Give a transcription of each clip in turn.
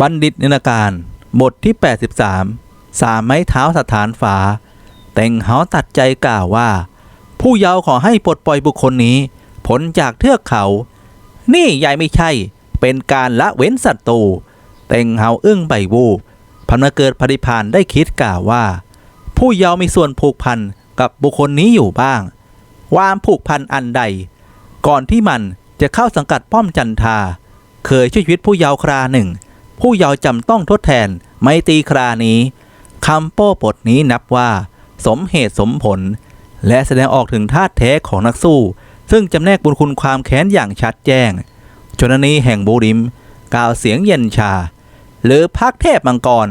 บัณฑิตนินการ บทที่ 83 สามไม้เท้าสถานฝา แต่งเหาตัดใจกล่าวว่า ผู้เยาว์ขอให้ปลดปล่อยบุคคลนี้ผลจากเทือกเขา นี่ยายไม่ใช่ เป็นการละเว้นศัตรูแต่งเหาอึ้งใบวูพันเกิดปฏิพานได้คิดกล่าวว่า ผู้เยาว์มีส่วนผูกพันกับบุคคลนี้อยู่บ้างความผูกพันอันใด ก่อนที่มันจะเข้าสังกัดป้อมจันทา เคยช่วยชีวิตผู้เยาว์คราหนึ่ง ผู้เยาว์จำต้องทดแทนไม่ตีครานี้คำโป้ปดนี้นับว่า สมเหตุสมผล และแสดงออกถึงท่าตุแท้ของนักสู้ ซึ่งจำแนกบุญคุณความแค้นอย่างชัดแจ้ง ชนนีแห่งบูริม กล่าวเสียงเย็นชา หรือพักเทพมังกร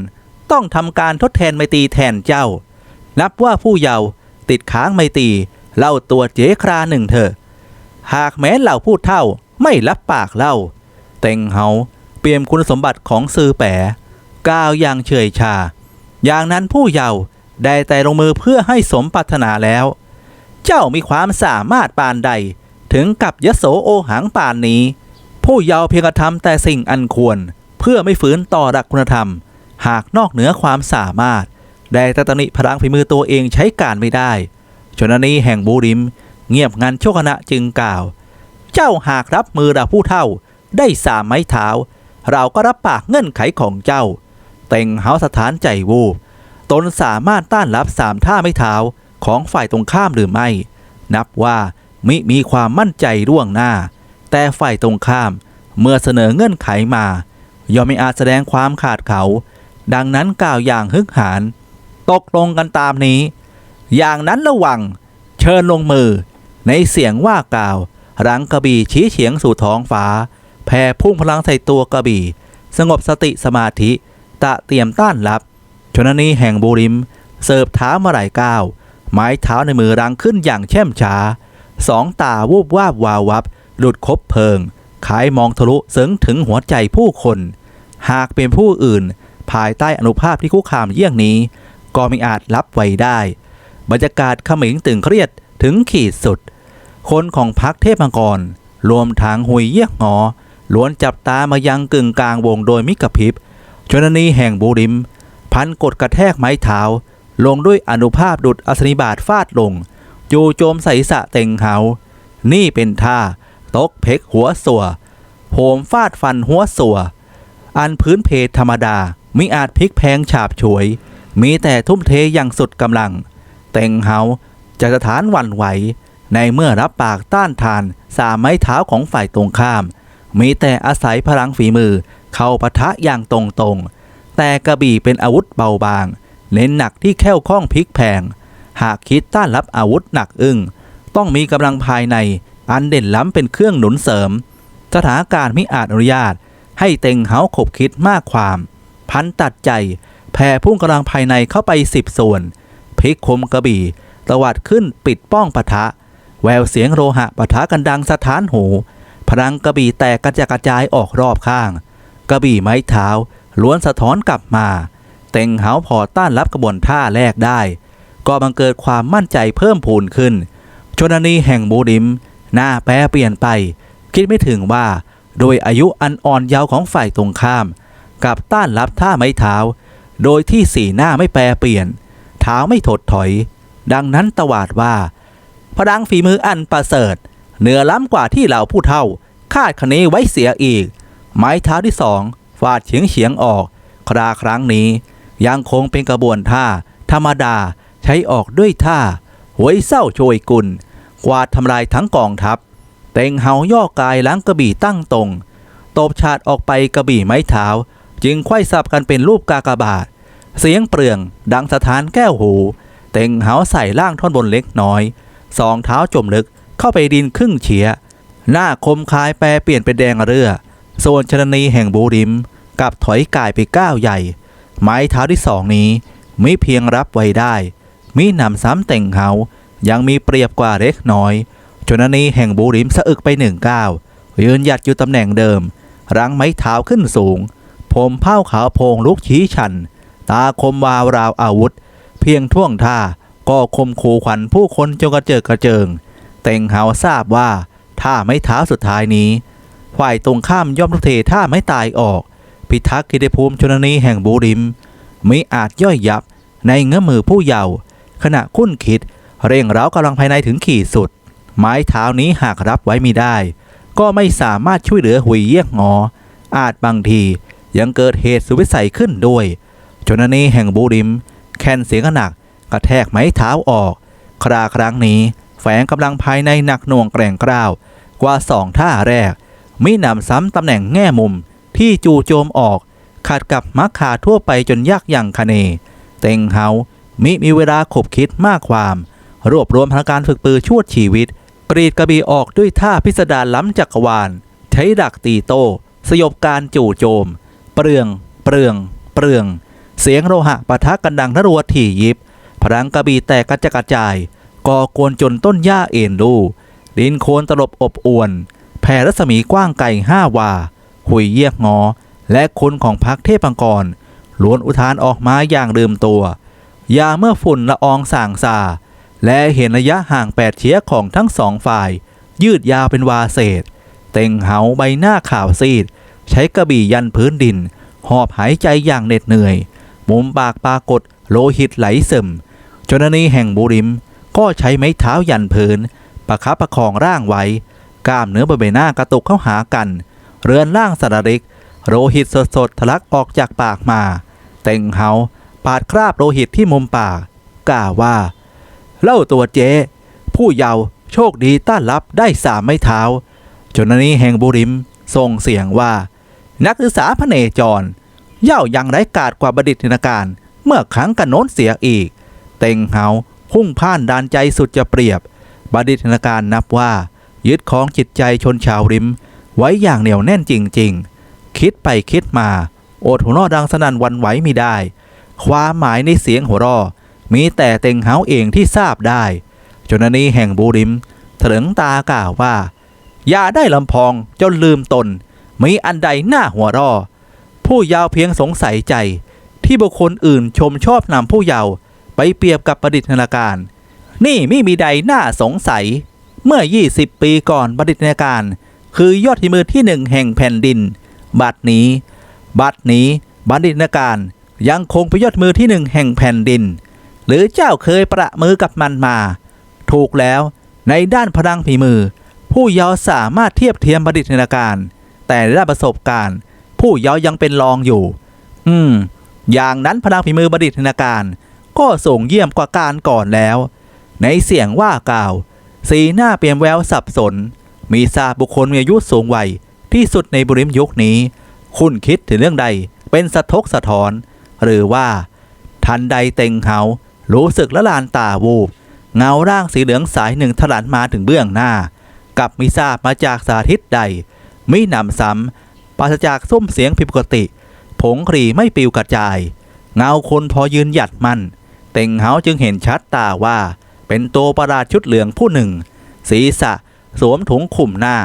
ต้องทำการทดแทนไมตีแทนเจ้า นับว่าผู้เยาว์ติดค้างไมตีเล่าตัวเจคราหนึ่งเถอะ หากแม้เหล่าผู้เท่าไม่รับปากเล่า เต็งเฮา เปลี่ยมคุณสมบัติของซือแปะกล่าวอย่างเฉยชา อย่างนั้นผู้เยาว์ได้แต่ลงมือเพื่อให้สมปรารถนาแล้ว เจ้ามีความสามารถปานใด ถึงกับยโสโอหังปานนี้ ผู้เยาว์เพียงกระทำแต่สิ่งอันควร เพื่อไม่ฝืนต่อหลักคุณธรรม หากนอกเหนือความสามารถ ได้แตตำหนิพลังฝีมือตัวเองใช้การไม่ได้ ชนนีแห่งบูริม เงียบงันโชคณะจึงกล่าว เจ้าหากรับมือเราผู้เท่า ได้สามไม้เท้า เราก็รับปากเงื่อนไขของเจ้า เต็งเฮาสถานใจวูบตนสามารถต้านรับสามท่าไม้เท้าของฝ่ายตรงข้ามหรือไม่ นับว่ามิมีความมั่นใจร่วงหน้า แต่ฝ่ายตรงข้ามเมื่อเสนอเงื่อนไขมา ย่อมไม่อาจแสดงความขาดเขา ดังนั้นกล่าวอย่างฮึกหานตกลงกันตามนี้ อย่างนั้นระวัง เชิญลงมือ ในเสียงว่ากล่าว รังกระบี่ชี้เฉียงสู่ท้องฟ้า แผ่พุ่งพลังใส่ตัวกระบี่ สงบสติสมาธิ ตะเตรียมต้านรับ ชนนีแห่งบูริม เสิร์ฟเท้ามาหลายก้าว ไม้เท้าในมือรังขึ้นอย่างเช่มช้า สองตาวูบวาบวาววับ หลุดคบเพลิง ขายมองทะลุเสริงถึงหัวใจผู้คน หากเป็นผู้อื่น ภายใต้อนุภาพที่คุกคามเยี่ยงนี้ ก็ไม่อาจรับไว้ได้ บรรยากาศขมิงตึงเครียดถึงขีดสุด คนของพักเทพมังกรรวมทางหุยเยี่ยกงอ ล้วนจับตามายังกึ่งกลางวงโดยมิกระพริบชนนีแห่งบูริม พันกดกระแทกไม้เท้า ลงด้วยอนุภาพดุดอัศนิบาตฟาดลงจู่โจมใส่สะเต็งเหา นี่เป็นท่า ตกเพกหัวสัวโหมฟาดฟันหัวสัว อันพื้นเพธรรมดามิอาจพลิกแพงฉาบฉวย มีแต่ทุ่มเทอย่างสุดกำลัง เต็งเฮาจะสถานหวั่นไหว ในเมื่อรับปากต้านทานสามไม้เท้าของฝ่ายตรงข้าม มีแต่อาศัยพลังฝีมือเข้าปะทะอย่างตรงๆ แต่กระบี่เป็นอาวุธเบาบาง เน้นหนักที่แค่วข้องพลิกแพง หากคิดต้านรับอาวุธหนักอึ้ง ต้องมีกำลังภายในอันเด่นล้ำเป็นเครื่องหนุนเสริม สถานการณ์มิอาจอนุญาต ให้เต็งเฮาขบคิดมากความ พันตัดใจแผ่พุ่งกำลังภายในเข้าไปสิบส่วนพลิกคมกระบี่ตวัดขึ้นปิดป้องปะทะ แววเสียงโลหะปะทะกันดังสะท้านหู พลังกระบี่แตกกระจายกระจายออกรอบข้าง กระบี่ไม้เท้าล้วนสะท้อนกลับมา เต็งเหาพอต้านรับกระบวนท่าแรกได้ ก็บังเกิดความมั่นใจเพิ่มพูนขึ้น ชนนีแห่งบูดิม หน้าแปรเปลี่ยนไป คิดไม่ถึงว่า โดยอายุอันอ่อนเยาว์ของฝ่ายตรงข้าม กับต้านรับท่าไม้เท้า โดยที่สีหน้าไม่แปรเปลี่ยน เท้าไม่ถดถอย ดังนั้นตวาดว่าพลังฝีมืออันประเสริฐ เหนือล้ำกว่าที่เหล่าผู้เท่า คาดคะเนไว้เสียอีก ไม้เท้าที่สองฟาดเฉียงเฉียงออก คราครั้งนี้ ยังคงเป็นกระบวนท่า ธรรมดาใช้ออกด้วยท่าหวยเศร้าโชยกุล กวาดทำลายทั้งกองทัพ เต็งเฮาย่อกายล้างกระบี่ตั้งตรงตบชาดออกไปกระบี่ไม้เท้า จึงไขว้สับกันเป็นรูปกากบาท เสียงเปลืองดังสถานแก้วหู เต็งเหาใส่ล่างท่อนบนเล็กน้อย สองเท้าจมลึก เข้าไปดินครึ่งเฉีย หน้าคมคายแปรเปลี่ยนเป็นแดงเรือส่วนชนนีแห่งบูริมกับถอยกายไปก้าวใหญ่ ไม้เท้าที่สองนี้มิเพียงรับไว้ได้มิหนำซ้ำเต่งเหายังมีเปรียบกว่าเล็กน้อย ชนนีแห่งบูริมสะอึกไปหนึ่งก้าวยืนหยัดอยู่ตำแหน่งเดิม รั้งไม้เท้าขึ้นสูง ผมเผ้าขาวโพงลุกชี้ชัน ตาคมวาวราวอาวุธ เพียงท่วงท่าก็คมคูขวัญผู้คนจงกระเจิดกระเจิง เต็งเหาทราบว่าถ้าไม้เท้าสุดท้ายนี้ ฝ่ายตรงข้ามย่อมทุกเทท่าไม่ตายออก พิทักษ์กิติภูมิชนนีแห่งบูริมมิอาจย่อยยับในเงื้อมือผู้เยาว์ขณะคุ้นคิด เร่งเร้ากำลังภายในถึงขีดสุด ไม้เท้านี้หากรับไว้ไม่ได้ ก็ไม่สามารถช่วยเหลือหุยเยี่ยงงอ อาจบางทียังเกิดเหตุสุดวิสัยขึ้นด้วยชนนีแห่งบูริม แคนเสียงหนักกระแทกไม้เท้าออก คราครั้งนี้ แฝงกำลังภายในหนักหน่วงแกร่งกล้าวกว่าสองท่าแรก มิหนำซ้ำตำแหน่งแง่มุมที่จู่โจมออกขัดกับมักขาทั่วไปจนยากอย่างคะเน เต็งเฮามิมีเวลาขบคิดมากความ รวบรวมพลังการฝึกปือชั่วชีวิต กรีดกระบี่ออกด้วยท่าพิสดารล้ำจักรวาล ใช้ดักตีโต้สยบการจู่โจม เปลือง เปลือง เปลือง เสียงโลหะปะทะกันดังทะรัวถี่ยิบ พลังกระบี่แตกกระจดกระจาย ก่อกวนจนต้นหญ้าเอ็นดูดินโคลนตลบอบอวน แผ่รัศมีกว้างไกลห้าวา หุยเยียกงอ และคนของพักเทพังกรล้วนอุทานออกมาอย่างลืมตัว ยาเมื่อฝุ่นละอองส่างซาและเห็นระยะห่างแปดเฉียของทั้งสองฝ่าย ยืดยาวเป็นวาเศษ เต็งเหาใบหน้าขาวซีด ใช้กระบี่ยันพื้นดิน หอบหายใจอย่างเหน็ดเหนื่อย มุมปากปรากฏโลหิตไหลซึมจนนีแห่งบุริม ก็ใช้ไม้เท้ายันพื้น ประคับประคองร่างไว้ กล้ามเนื้อบริเวณหน้ากระตุกเข้าหากัน เรือนร่างสารริก โลหิตสดๆทะลักออกจากปากมา เต็งเฮาปาดคราบโลหิตที่มุมปากกล่าวว่า เล่าตัวเจผู้เยาว์โชคดีต้านรับได้สามไม้เท้า จนนี้แห่งบุริมส่งเสียงว่า นักศึกษาพระเนจร เย่ายังไร้กาดกว่าบดิตนาการ เมื่อครั้งกันโน้นเสียอีก เต็งเฮา พุ่งพ่านดานใจสุดจะเปรียบบดิตนาการนับว่า ยึดของจิตใจชนชาวริม ไว้อย่างเหนียวแน่นจริง ๆ คิดไปคิดมาโอดหัวเราะดังสนั่นวันไหวไม่ได้ ความหมายในเสียงหัวเราะมีแต่เต็งเฮาเองที่ทราบได้จนนี้แห่งบูริมเถลิงตากล่าวว่า อย่าได้ลำพองจนลืมตน มีอันใดหน้าหัวรอ ผู้ยาวเพียงสงสัยใจ ที่บุคคลอื่นชมชอบนำผู้ยาว ไปเปรียบกับประดิษฐนาการ นี่ไม่มีใดน้าสงสัย เมื่อ 20 ปีก่อนประดิษฐนาการ คือยอดที่มือที่หนึ่งแห่งแผ่นดิน บัดนี้ บัดนี้บัณฑิตนาการยังคงเป็นยอดมือที่หนึ่งแห่งแผ่นดิน หรือเจ้าเคยประมือกับมันมา ถูกแล้วในด้านพลังฝีมือ ผู้เยาว์สามารถเทียบเทียมบัณฑิตนาการ แต่ในด้านประสบการณ์ ผู้เยาว์ยังเป็นรองอยู่ อืม อย่างนั้นพลังฝีมือบัณฑิตนาการ ก็ส่งเยี่ยมกว่าการก่อนแล้ว ในเสียงว่ากล่าว สีหน้าเปลี่ยนแววสับสน มีทราบบุคคลมีอายุสูงวัยที่สุดในบริมยุคนี้ คุณคิดถึงเรื่องใดเป็นสะทกสะท้อน หรือว่า ทันใดเต็งเฮารู้สึกละลานตาวูบเงาร่างสีเหลืองสายหนึ่งถลันมาถึงเบื้องหน้า กับมิทราบมาจากสาธิตใดไม่นำซ้ำปราศจากส้มเสียงผิดปกติ ผงครีไม่ปิวกระจาย เงาคนพอยืนหยัดมัน เต็งเฮาจึงเห็นชัดตาว่า เป็นตัวประหลาดชุดเหลืองผู้หนึ่ง ศีรษะ สวมถุงคลุมหน้า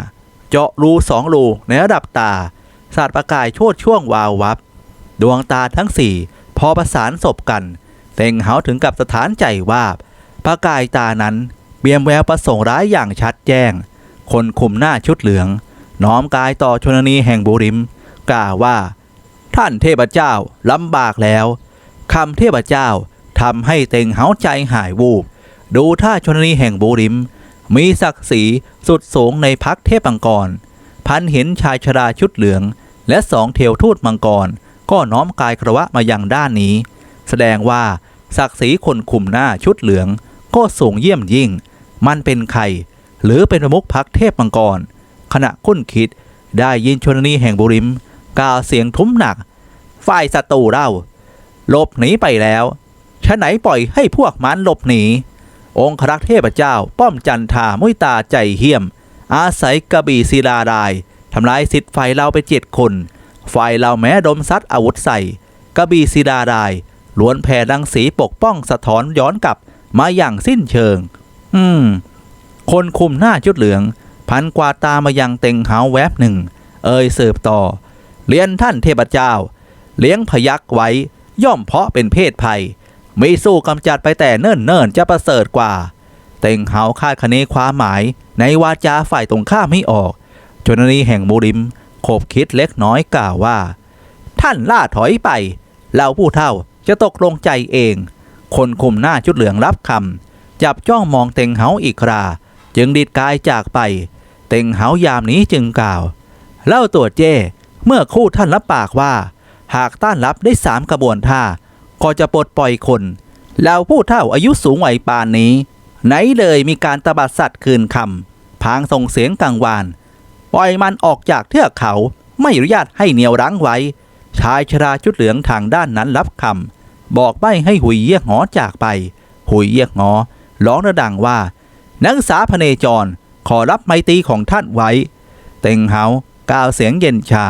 เจาะรูสองรูในระดับตาสาดประกายโชดช่วงวาววับ ดวงตาทั้งสี่พอประสานศพกันเต็งเฮาถึงกับสถานใจว่าประกายตานั้นเบียมแววประสงค์ร้ายอย่างชัดแจ้ง คนคุมหน้าชุดเหลือง น้อมกายต่อชนนีแห่งบุริม กล่าวว่า ท่านเทพเจ้าลำบากแล้วคำเทพเจ้า ทำให้เต็งเฮาใจหายวูบ ดูท่าชนนีแห่งบุริม มีศักดิ์ศรีสุดสูงในพักเทพมังกร พันเห็นชายชราชุดเหลือง และสองเทวทูตมังกร ก็น้อมกายกระวะมายังด้านนี้ แสดงว่าศักดิ์ศรีคนคุมหน้าชุดเหลือง ก็สูงเยี่ยมยิ่ง มันเป็นใคร หรือเป็นประมุขพักเทพมังกร ขณะคุ้นคิดได้ยินชนนีแห่งบุริมกล่าวเสียงทุ้มหนัก ฝ่ายศัตรูเราหลบหนีไปแล้ว ฉะไหนปล่อยให้พวกมันหลบหนี องค์ครักษ์เทพเจ้าป้อมจันทามุยตาใจเหี้ยม อาศัยกระบี่ศิลาดายทำลายสิทธิ์ฝ่ายเราไปเจ็ดคนฝ่ายเราแม้ดมซัดอาวุธใส่กระบี่ศิลาดายล้วนแผ่ดังสีปกป้องสะท้อนย้อนกลับมาอย่างสิ้นเชิง อืม คนคุมหน้าชุดเหลือง พันกวาตามายังเต็งหาวแวบหนึ่ง เอ่ยเสืบต่อเรียนท่านเทพเจ้า เลี้ยงพยักไว้ย่อมเพาะเป็นเพศภัย ม่สู้กำจัดไปแต่เนิ่นเนิ่นๆจะประเสริฐกว่า เต็งเหาคาดคะเนความหมาย ในวาจาฝ่ายตรงข้ามไม่ออกจนนี้แห่งมูริมขบคิดเล็กน้อยกล่าวว่า ท่านล่าถอยไปเราผู้เท่าจะตกลงใจเอง คนคุมหน้าชุดเหลืองรับคำจับจ้องมองเต็งเหาอีกครา จึงดิดกายจากไป เต็งเหายามนี้จึงกล่าว เล่าตัวเจ้เมื่อคู่ท่านรับปากว่า หากต้านรับได้สามกระบวนท่า ก็จะปลดปล่อยคนแล้วผู้เท่าอายุสูงวัยปานนี้ ไหนเลยมีการตบัดสัตว์คืนคำพางส่งเสียงกังวาน ปล่อยมันออกจากเทือกเขาไม่อนุญาตให้เหนียวรั้งไว้ ชายชราชุดเหลืองทางด้านนั้นรับคำบอกไม่ให้หุยเยี่ยกหอจากไป หุยเยี่ยกหอร้องระดังว่า นักศึกษาพเนจรขอรับไมตรีของท่านไว้ เต็งเฮากล่าวเสียงเย็นชา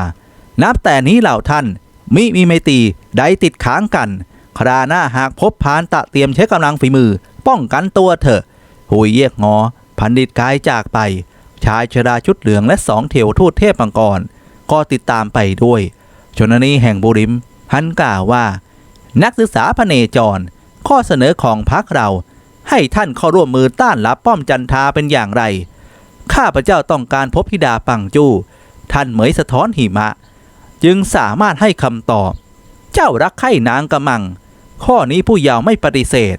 นับแต่นี้เหล่าท่านมิมีไมตรีใดติดค้างกัน คราหน้าหากพบพานตะเตรียมใช้กำลังฝีมือ ป้องกันตัวเถอะหุยเยียกงอ พันดิตกายจากไป ชายชราชุดเหลืองและสองเถวทูตเทพมังกร ก็ติดตามไปด้วย ชนนีแห่งบุริมหันกล่าวว่า นักศึกษาพเนจร ข้อเสนอของพักเรา ให้ท่านเข้าร่วมมือต้านรับป้อมจันทาเป็นอย่างไร ข้าพเจ้าต้องการพบธิดาปังจู้ท่านเหมยสะท้อนหิมะ จึงสามารถให้คำตอบ เจ้ารักใคร่นางกระมัง ข้อนี้ผู้เยาว์ไม่ปฏิเสธ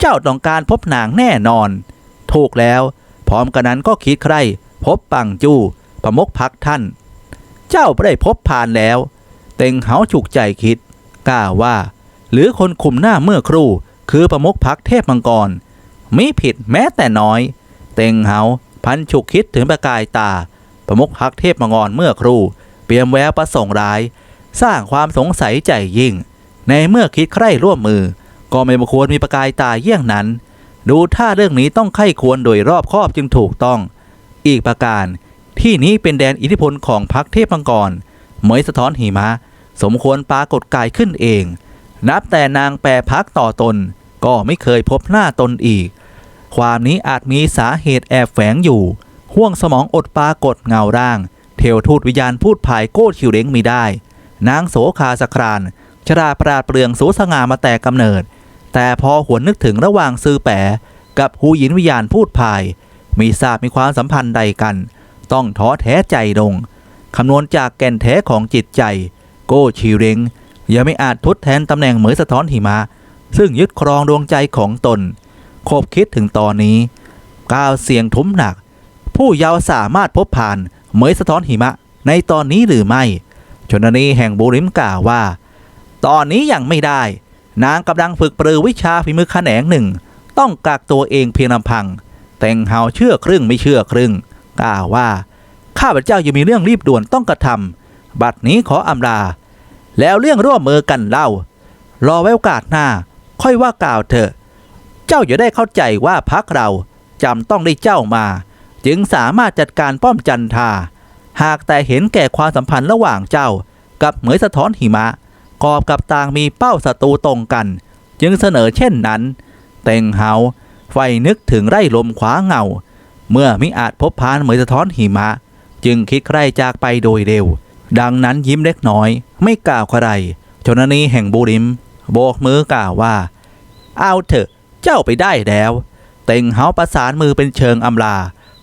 เจ้าต้องการพบนางแน่นอน ถูกแล้ว พร้อมกันนั้นก็คิดใคร พบปังจูประมกพักท่าน เจ้าไม่ได้พบผ่านแล้ว เต็งเหาฉุกใจคิดกล่าวว่า หรือคนคุมหน้าเมื่อครู่ คือประมกพักเทพมังกรมิผิดแม้แต่น้อย เต็งเหาพันฉุกคิดถึงประกายตา ประมกพักเทพมังกรเมื่อครู่ เปรียมแววประสงค์ร้าย สร้างความสงสัยใจยิ่ง ในเมื่อคิดใคร่ร่วมมือ ก็ไม่ควรมีประกายตาเยี่ยงนั้น ดูท่าเรื่องนี้ต้องไข้ควรโดยรอบคอบจึงถูกต้อง อีกประการ ที่นี้เป็นแดนอิทธิพลของพรรคเทพมังกรเหมยสะท้อนหิมะ สมควรปรากฏกายขึ้นเอง นับแต่นางแปรพักต่อตน ก็ไม่เคยพบหน้าตนอีก ความนี้อาจมีสาเหตุแอบแฝงอยู่ ห่วงสมองอดปรากฏเงาร่าง เทวทูตวิญญาณพูดภายโก้ชิวเล้งมีได้ นางโสคาสคราน ชราปราดเปลืองสูสง่ามาแต่กำเนิด แต่พอหวนนึกถึงระหว่างซื้อแปะกับหูหยินวิญญาณพูดภาย มีทราบมีความสัมพันธ์ใดกัน ต้องท้อแท้ใจลงคำนวณจากแก่นแท้ของจิตใจ โก้ชีเร็งยังไม่อาจทดแทนตำแหน่งเหมยสะท้อนหิมะ ซึ่งยึดครองดวงใจของตนคบคิดถึงตอนนี้ก้าวเสียงทุ้มหนัก ผู้เยาว์สามารถพบผ่านเหมยสะท้อนหิมะในตอนนี้หรือไม่ ชนนีแห่งบุริมกล่าวว่า ตอนนี้ยังไม่ได้ นางกำลังฝึกปรือวิชาฝีมือแขนงหนึ่ง ต้องกักตัวเองเพียงลำพัง แต่งเฮาเชื่อครึ่งไม่เชื่อครึ่งกล่าวว่า ข้าพเจ้ายังมีเรื่องรีบด่วนต้องกระทำบัดนี้ขออำลา แล้วเรื่องร่วมมือกันเล่า รอไว้โอกาสหน้า ค่อยว่ากล่าวเถอะ เจ้าอย่าได้เข้าใจว่าพักเราจำต้องได้เจ้ามา จึงสามารถจัดการป้อมจันทาหากแต่เห็นแก่ความสัมพันธ์ระหว่างเจ้า กับเหมยสะท้อนหิมะ กอบกับต่างมีเป้าศัตรูตรงกัน จึงเสนอเช่นนั้น เต็งเฮาไฟนึกถึงไร่ลมขวาเงา เมื่อมิอาจพบพานเหมยสะท้อนหิมะ จึงคิดใครจากไปโดยเร็ว ดังนั้นยิ้มเล็กน้อย ไม่กล่าวอะไรชนนีแห่งบูริม โบกมือกล่าวว่า เอาเถอะเจ้าไปได้แล้ว เต็งเฮาประสานมือเป็นเชิงอำลา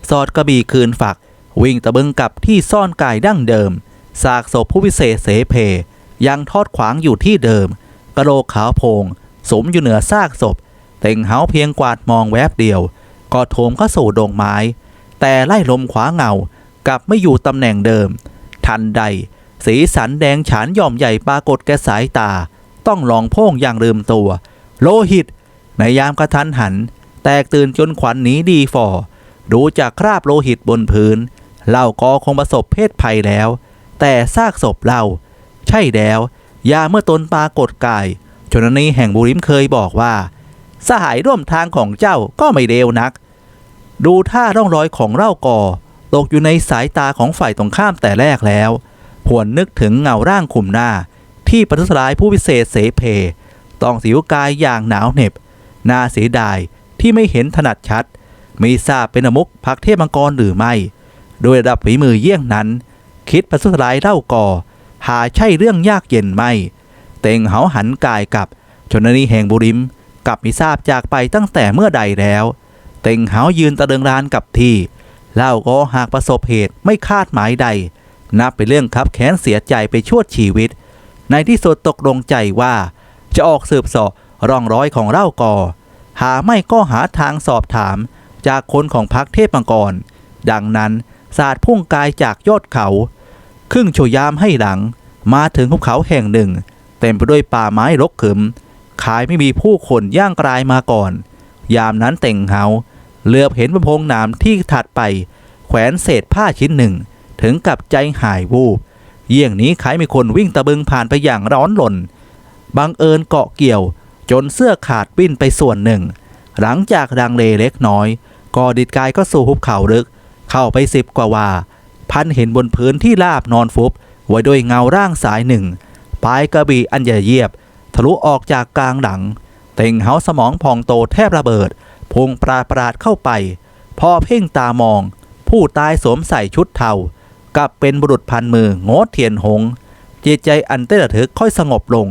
สอดกระบี่คืนฝัก วิ่งตะบึงกลับที่ซ่อนกายดั้งเดิมซากศพผู้วิเศษเสเพ ยังทอดขวางอยู่ที่เดิม กระโหลกขาวโพงสมอยู่เหนือซากศพ เต็งเฮาเพียงกวาดมองแวบเดียว ก็โถมเข้าสู่ดงไม้ แต่ไล่ลมขวาเงากลับไม่อยู่ตำแหน่งเดิม ทันใด สีสันแดงฉานย่อมใหญ่ปรากฏแก่สายตา ต้องลองโพ่งอย่างลืมตัว โลหิต ในยามกระทันหัน แตกตื่นจนขวัญหนีดีฟอดูจากคราบโลหิตบนพื้นเล่าก็คงประสบเพศภัยแล้ว แต่ซากศพเล่า ใช่แล้วยาเมื่อตนปรากฏกาย ชนนีแห่งบุริมเคยบอกว่า สหายร่วมทางของเจ้าก็ไม่เลวนัก ดูท่าร่องรอยของเล่ากอตกอยู่ในสายตาของฝ่ายตรงข้ามแต่แรกแล้วผวนนึกถึงเงาร่างคุมหน้า ที่ประทุษร้ายผู้พิเศษเสเพ ต้องสิวกายอย่างหนาวเหน็บน่าเสียดายที่ไม่เห็นถนัดชัด มีทราบเป็นอมุกพักเทพมังกรหรือไม่ โดยระดับฝีมือเยี่ยงนั้น คิดประทุษร้ายเล่าก่อ หาใช่เรื่องยากเย็นไม่ เต็งเหาหันกายกับชนนีแห่งบุริมกับมิทราบจากไปตั้งแต่เมื่อใดแล้ว เต็งเหายืนตะเดิงรานกับที่ เล่าก็หากประสบเหตุไม่คาดหมายใด นับเป็นเรื่องคับแค้นเสียใจไปชั่วชีวิต ในที่สุดตกลงใจว่า จะออกสืบสอบร่องรอยของเล่ากอ หาไม่ก็หาทางสอบถามจากคนของพักเทพมังกร ดังนั้นศาสตร์พุ่งกายจากยอดเขา รึ่งชั่วยามให้หลัง มาถึงภูเขาแห่งหนึ่ง เต็มไปด้วยป่าไม้รกขึมขายไม่มีผู้คนย่างกลายมาก่อน ยามนั้นเต่งเหาเหลือบเห็นบนพงหนามที่ถัดไป แขวนเศษผ้าชิ้นหนึ่ง ถึงกับใจหายวูบเยี่ยงนี้ขายมีคนวิ่งตะบึงผ่านไปอย่างร้อนหล่นบังเอิญเกาะเกี่ยว จนเสื้อขาดปิ้นไปส่วนหนึ่ง หลังจากดังเลเล็กน้อย ก็ดิดกายก็สู่หุบเขาลึก เข้าไปสิบกว่าว่า พันเห็นบนพื้นที่ราบนอนฟุบ ไว้ด้วยเงาร่างสายหนึ่งปลายกระบี่อันใหญ่เยียบ ทะลุออกจากกลางหลัง เต่งเฮาสมองพองโตแทบระเบิดพุงปราปราดเข้าไป พอเพ่งตามอง ผู้ตายสวมใส่ชุดเทากับเป็นบุรุษพันมือโงดเทียนหงจิตใจอันเต้นระทึกค่อยสงบลง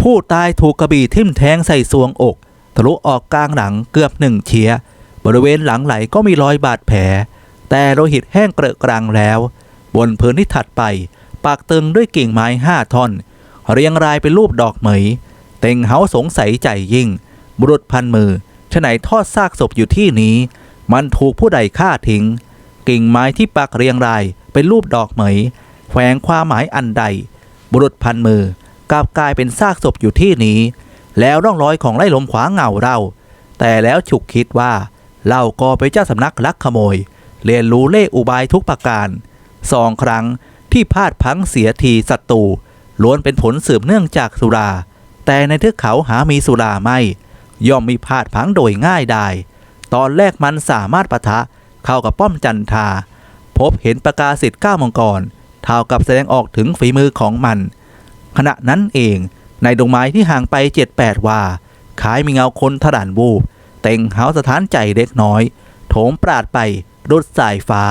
ผู้ตายถูกกระบี่ทิ่มแทงใส่สวงอก ทะลุออกกลางหลังเกือบหนึ่งเฉียบริเวณหลังไหลก็มีรอยบาดแผล แต่โลหิตแห้งเกระกรังแล้ว บนพื้นที่ถัดไป ปากตึงด้วยกิ่งไม้ห้าท่อน เรียงรายเป็นรูปดอกเหมย เต็งเฮาสงสัยใจยิ่ง บุรุษพันมือฉไหนทอดซากศพอยู่ที่นี้ มันถูกผู้ใดฆ่าทิ้ง กิ่งไม้ที่ปักเรียงรายเป็นรูปดอกเหมยแฝงความหมายอันใด บุรุษพันมือกลับกลายเป็นซากศพอยู่ที่นี้ แล้วร่องรอยของไล่ลมขวางเงาเรา แต่แล้วฉุกคิดว่าเราก็เป็นเจ้าสำนักลักขโมย เรียนรู้เล่อุบายทุกประการสองครั้งที่พลาดพังเสียทีศัตรูล้วนเป็นผลสืบเนื่องจากสุรา แต่ในเทือกเขาหามีสุราไม่ ย่อมมีพลาดพังโดยง่ายได้ ตอนแรกมันสามารถปะทะเข้ากับป้อมจันทา พบเห็นประกาศสิทธิ์ก้ามังกรเท่ากับแสดงออกถึงฝีมือของมัน ขณะนั้นเองในดงไม้ที่ห่างไปเจ็ดแปดว่าขายมีเงาคนทะดานวูบ เต็งเฮาสถานใจเล็กน้อย โถมปราดไป รถสายฟ้า